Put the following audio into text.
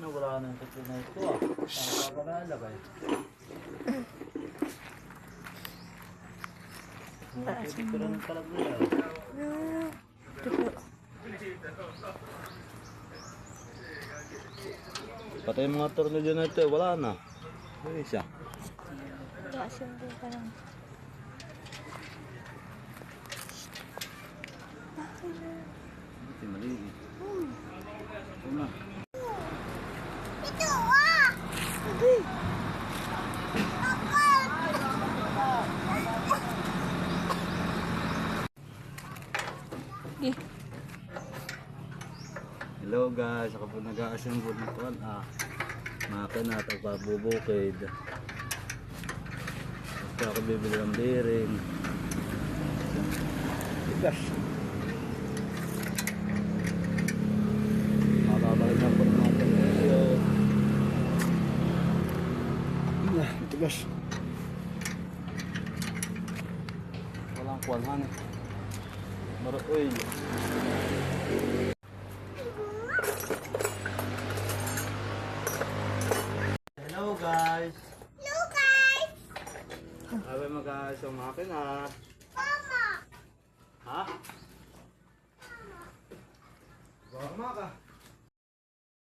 Ano, wala na yung tatlo na ito ah. Ano pa pakalagay? Pwede ko rin. Patay mga tornilyo na ito wala na. Ano siya? Nakasundo ka lang. Eh, Hello guys, ako po nag-a-assemble ng kuwan ah. Makina at pagbubukid. Basta ako bibili ng bearing. Tigas. Makabalik na po natin ngayon. Ah, tigas. Walang kuwan eh. Maro, uy. Hello guys! Hello guys! Sabi mag-aayos ang makina. Mama! Ha? Mama ka.